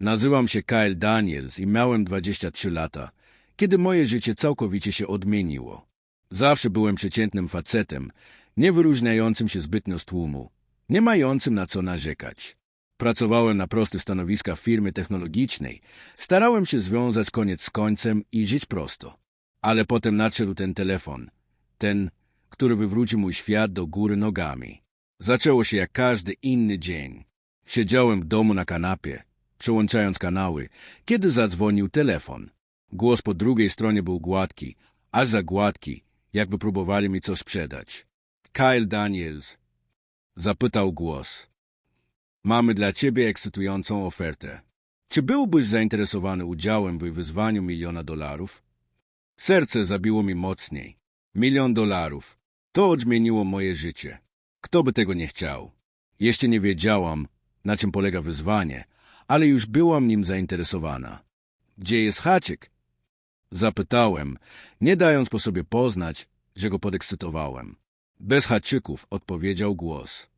Nazywam się Kyle Daniels i miałem 23 lata, kiedy moje życie całkowicie się odmieniło. Zawsze byłem przeciętnym facetem, nie wyróżniającym się zbytnio z tłumu, nie mającym na co narzekać. Pracowałem na prostych stanowiskach firmy technologicznej, starałem się związać koniec z końcem i żyć prosto. Ale potem nadszedł ten telefon, ten, który wywrócił mój świat do góry nogami. Zaczęło się jak każdy inny dzień. Siedziałem w domu na kanapie, przełączając kanały, kiedy zadzwonił telefon. Głos po drugiej stronie był gładki, aż za gładki, jakby próbowali mi coś sprzedać. Kyle Daniels, zapytał głos. Mamy dla ciebie ekscytującą ofertę. Czy byłbyś zainteresowany udziałem w wyzwaniu miliona dolarów? Serce zabiło mi mocniej. Milion dolarów. To odmieniło moje życie. Kto by tego nie chciał? Jeszcze nie wiedziałam, na czym polega wyzwanie, ale już byłam nim zainteresowana. Gdzie jest haczyk? Zapytałem, nie dając po sobie poznać, że go podekscytowałem. Bez haczyków, odpowiedział głos.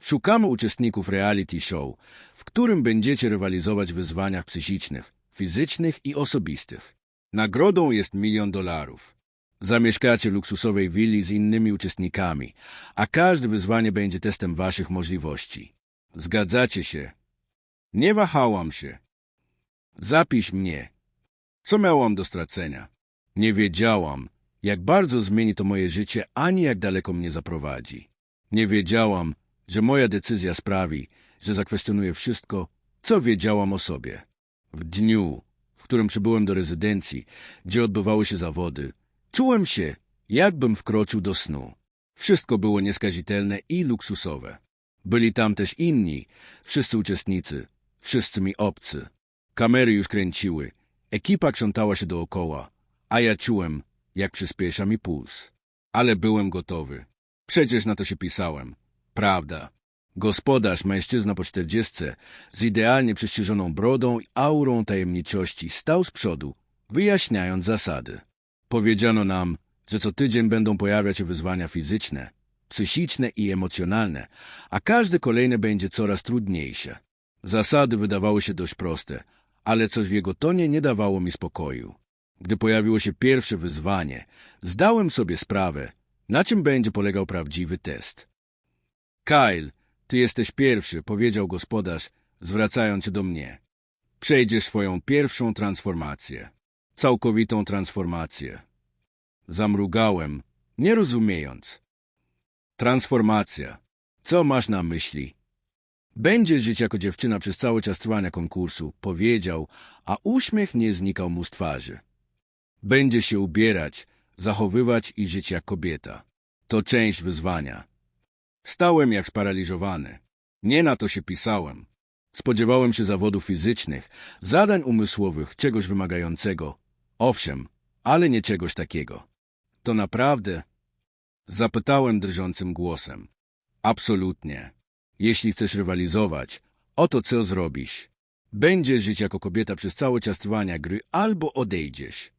Szukamy uczestników reality show, w którym będziecie rywalizować w wyzwaniach psychicznych, fizycznych i osobistych. Nagrodą jest milion dolarów. Zamieszkacie luksusowej willi z innymi uczestnikami, a każde wyzwanie będzie testem waszych możliwości. Zgadzacie się? Nie wahałam się. Zapisz mnie. Co miałam do stracenia? Nie wiedziałam, jak bardzo zmieni to moje życie, ani jak daleko mnie zaprowadzi. Nie wiedziałam, że moja decyzja sprawi, że zakwestionuję wszystko, co wiedziałam o sobie. W dniu, w którym przybyłem do rezydencji, gdzie odbywały się zawody, czułem się, jakbym wkroczył do snu. Wszystko było nieskazitelne i luksusowe. Byli tam też inni, wszyscy uczestnicy, wszyscy mi obcy. Kamery już kręciły, ekipa krzątała się dookoła, a ja czułem, jak przyspiesza mi puls. Ale byłem gotowy. Przecież na to się pisałem. Prawda. Gospodarz, mężczyzna po czterdziestce, z idealnie prześciżoną brodą i aurą tajemniczości, stał z przodu, wyjaśniając zasady. Powiedziano nam, że co tydzień będą pojawiać się wyzwania fizyczne, psychiczne i emocjonalne, a każde kolejne będzie coraz trudniejsze. Zasady wydawały się dość proste, ale coś w jego tonie nie dawało mi spokoju. Gdy pojawiło się pierwsze wyzwanie, zdałem sobie sprawę, na czym będzie polegał prawdziwy test. Kyle, ty jesteś pierwszy, powiedział gospodarz, zwracając się do mnie. Przejdziesz swoją pierwszą transformację. Całkowitą transformację. Zamrugałem, nie rozumiejąc. Transformacja. Co masz na myśli? Będziesz żyć jako dziewczyna przez cały czas trwania konkursu, powiedział, a uśmiech nie znikał mu z twarzy. Będziesz się ubierać, zachowywać i żyć jak kobieta. To część wyzwania. Stałem jak sparaliżowany. Nie na to się pisałem. Spodziewałem się zawodów fizycznych, zadań umysłowych, czegoś wymagającego. Owszem, ale nie czegoś takiego. To naprawdę? Zapytałem drżącym głosem. Absolutnie. Jeśli chcesz rywalizować, oto co zrobisz. Będziesz żyć jako kobieta przez cały czas trwania gry albo odejdziesz.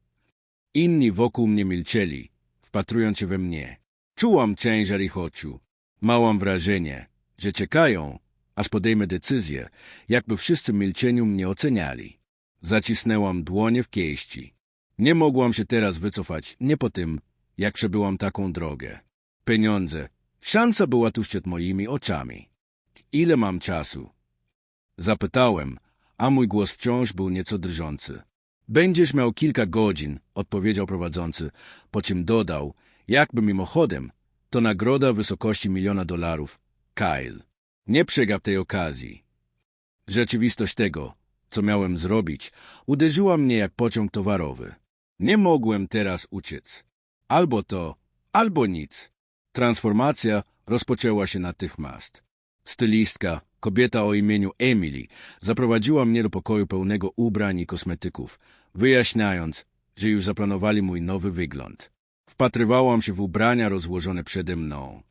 Inni wokół mnie milczeli, wpatrując się we mnie. Czułam ciężar ich oczu. Małam wrażenie, że czekają, aż podejmę decyzję, jakby wszyscy milczeniu mnie oceniali. Zacisnęłam dłonie w kieszci. Nie mogłam się teraz wycofać, nie po tym, jak przebyłam taką drogę. Pieniądze. Szansa była tuż przed moimi oczami. Ile mam czasu? Zapytałem, a mój głos wciąż był nieco drżący. Będziesz miał kilka godzin, odpowiedział prowadzący, po czym dodał, jakby mimochodem, to nagroda w wysokości miliona dolarów. Kyle, nie przegap tej okazji. Rzeczywistość tego, co miałem zrobić, uderzyła mnie jak pociąg towarowy. Nie mogłem teraz uciec. Albo to, albo nic. Transformacja rozpoczęła się natychmiast. Stylistka, kobieta o imieniu Emily, zaprowadziła mnie do pokoju pełnego ubrań i kosmetyków, wyjaśniając, że już zaplanowali mój nowy wygląd. Wpatrywałam się w ubrania rozłożone przede mną.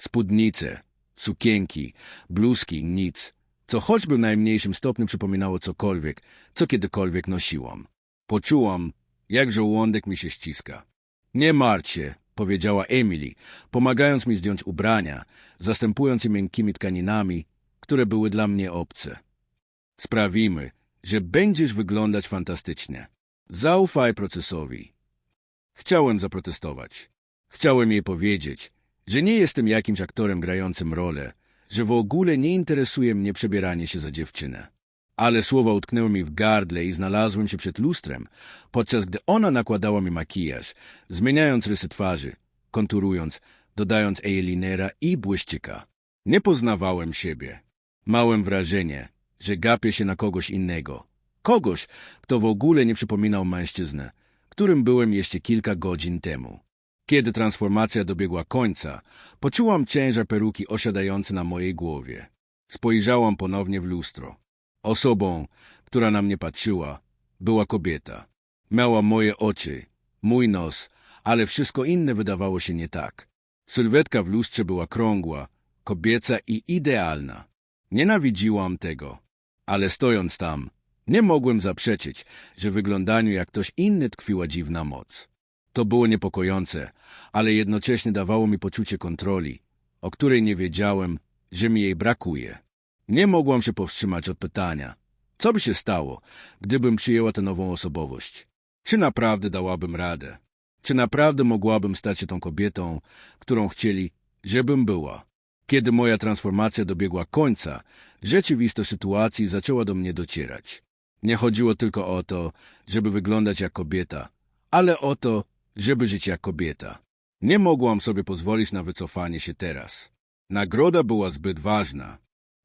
Spódnice, sukienki, bluzki, nic, co choćby w najmniejszym stopniu przypominało cokolwiek, co kiedykolwiek nosiłam. Poczułam, jak żołądek mi się ściska. Nie martw się, powiedziała Emily, pomagając mi zdjąć ubrania, zastępując je miękkimi tkaninami, które były dla mnie obce. Sprawimy, że będziesz wyglądać fantastycznie. Zaufaj procesowi. Chciałem zaprotestować. Chciałem jej powiedzieć, że nie jestem jakimś aktorem grającym rolę, że w ogóle nie interesuje mnie przebieranie się za dziewczynę. Ale słowa utknęły mi w gardle i znalazłem się przed lustrem, podczas gdy ona nakładała mi makijaż, zmieniając rysy twarzy, konturując, dodając eyelinera i błyszczyka. Nie poznawałem siebie. Małem wrażenie, że gapię się na kogoś innego. Kogoś, kto w ogóle nie przypominał mężczyznę, którym byłem jeszcze kilka godzin temu. Kiedy transformacja dobiegła końca, poczułam ciężar peruki osiadający na mojej głowie. Spojrzałam ponownie w lustro. Osobą, która na mnie patrzyła, była kobieta. Miała moje oczy, mój nos, ale wszystko inne wydawało się nie tak. Sylwetka w lustrze była krągła, kobieca i idealna. Nienawidziłam tego, ale stojąc tam, nie mogłem zaprzeczyć, że w wyglądaniu jak ktoś inny tkwiła dziwna moc. To było niepokojące, ale jednocześnie dawało mi poczucie kontroli, o której nie wiedziałem, że mi jej brakuje. Nie mogłam się powstrzymać od pytania, co by się stało, gdybym przyjęła tę nową osobowość? Czy naprawdę dałabym radę? Czy naprawdę mogłabym stać się tą kobietą, którą chcieli, żebym była? Kiedy moja transformacja dobiegła końca, rzeczywistość sytuacji zaczęła do mnie docierać. Nie chodziło tylko o to, żeby wyglądać jak kobieta, ale o to, żeby żyć jak kobieta. Nie mogłam sobie pozwolić na wycofanie się teraz. Nagroda była zbyt ważna.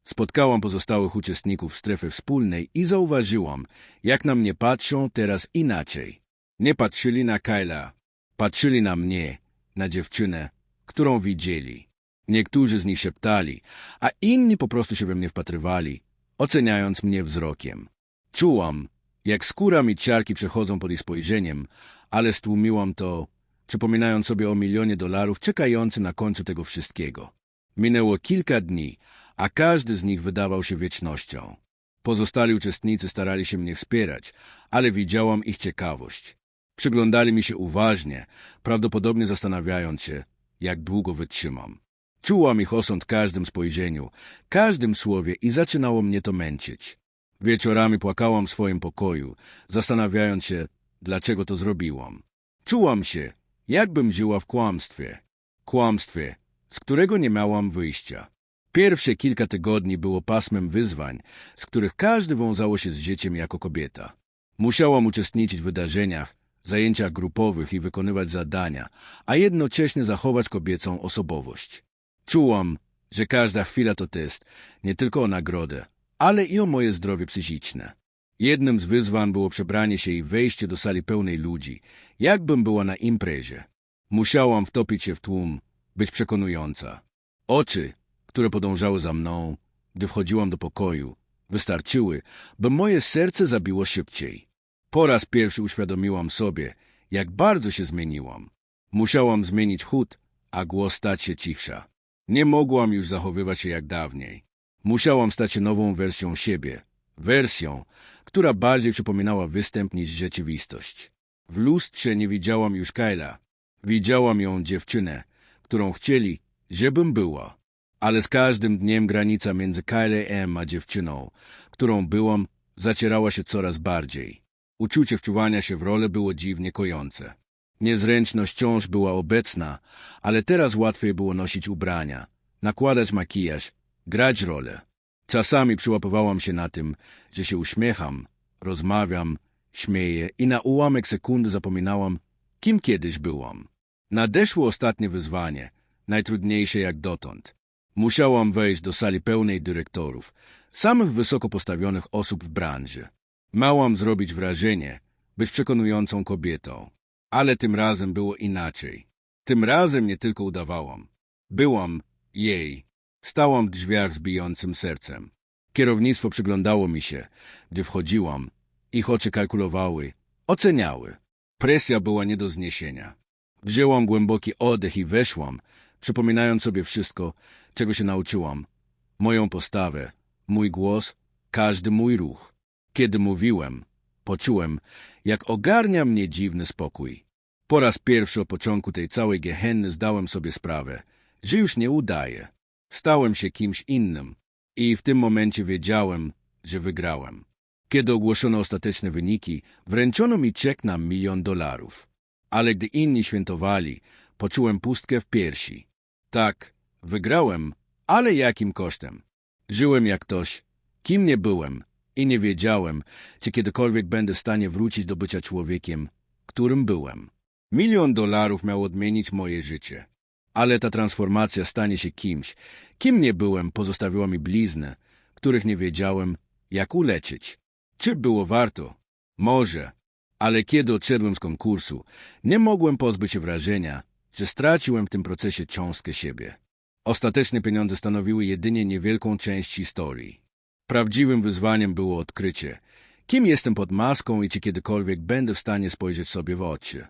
Spotkałam pozostałych uczestników strefy wspólnej i zauważyłam, jak na mnie patrzą teraz inaczej. Nie patrzyli na Kyla, patrzyli na mnie, na dziewczynę, którą widzieli. Niektórzy z nich szeptali, a inni po prostu się we mnie wpatrywali, oceniając mnie wzrokiem. Czułam, jak skóra mi ciarki przechodzą pod ich spojrzeniem, ale stłumiłam to, przypominając sobie o milionie dolarów czekającym na końcu tego wszystkiego. Minęło kilka dni, a każdy z nich wydawał się wiecznością. Pozostali uczestnicy starali się mnie wspierać, ale widziałam ich ciekawość. Przyglądali mi się uważnie, prawdopodobnie zastanawiając się, jak długo wytrzymam. Czułam ich osąd każdym spojrzeniu, każdym słowie i zaczynało mnie to męczyć. Wieczorami płakałam w swoim pokoju, zastanawiając się, dlaczego to zrobiłam. Czułam się, jakbym żyła w kłamstwie. Kłamstwie, z którego nie miałam wyjścia. Pierwsze kilka tygodni było pasmem wyzwań, z których każdy wiązało się z życiem jako kobieta. Musiałam uczestniczyć w wydarzeniach, zajęciach grupowych i wykonywać zadania, a jednocześnie zachować kobiecą osobowość. Czułam, że każda chwila to test, nie tylko o nagrodę, ale i o moje zdrowie psychiczne. Jednym z wyzwań było przebranie się i wejście do sali pełnej ludzi, jakbym była na imprezie. Musiałam wtopić się w tłum, być przekonująca. Oczy, które podążały za mną, gdy wchodziłam do pokoju, wystarczyły, by moje serce zabiło szybciej. Po raz pierwszy uświadomiłam sobie, jak bardzo się zmieniłam. Musiałam zmienić chód, a głos stać się cichsza. Nie mogłam już zachowywać się jak dawniej. Musiałam stać się nową wersją siebie. Wersją, która bardziej przypominała występ niż rzeczywistość. W lustrze nie widziałam już Kyla. Widziałam ją dziewczynę, którą chcieli, żebym była. Ale z każdym dniem granica między Kylem a dziewczyną, którą byłam, zacierała się coraz bardziej. Uczucie wczuwania się w rolę było dziwnie kojące. Niezręczność wciąż była obecna, ale teraz łatwiej było nosić ubrania, nakładać makijaż, grać rolę. Czasami przyłapywałam się na tym, że się uśmiecham, rozmawiam, śmieję i na ułamek sekundy zapominałam, kim kiedyś byłam. Nadeszło ostatnie wyzwanie, najtrudniejsze jak dotąd. Musiałam wejść do sali pełnej dyrektorów, samych wysoko postawionych osób w branży. Miałam zrobić wrażenie, być przekonującą kobietą. Ale tym razem było inaczej. Tym razem nie tylko udawałam. Byłam jej. Stałam w drzwiach z bijącym sercem. Kierownictwo przyglądało mi się, gdy wchodziłam. Ich oczy kalkulowały, oceniały. Presja była nie do zniesienia. Wzięłam głęboki oddech i weszłam, przypominając sobie wszystko, czego się nauczyłam. Moją postawę, mój głos, każdy mój ruch. Kiedy mówiłem, poczułem, jak ogarnia mnie dziwny spokój. Po raz pierwszy od początku tej całej gehenny zdałem sobie sprawę, że już nie udaję. Stałem się kimś innym i w tym momencie wiedziałem, że wygrałem. Kiedy ogłoszono ostateczne wyniki, wręczono mi czek na milion dolarów. Ale gdy inni świętowali, poczułem pustkę w piersi. Tak, wygrałem, ale jakim kosztem? Żyłem jak ktoś, kim nie byłem i nie wiedziałem, czy kiedykolwiek będę w stanie wrócić do bycia człowiekiem, którym byłem. Milion dolarów miał odmienić moje życie. Ale ta transformacja stanie się kimś, kim nie byłem, pozostawiła mi bliznę, których nie wiedziałem, jak uleczyć. Czy było warto? Może. Ale kiedy odszedłem z konkursu, nie mogłem pozbyć się wrażenia, że straciłem w tym procesie cząstkę siebie. Ostateczne pieniądze stanowiły jedynie niewielką część historii. Prawdziwym wyzwaniem było odkrycie, kim jestem pod maską i czy kiedykolwiek będę w stanie spojrzeć sobie w oczy.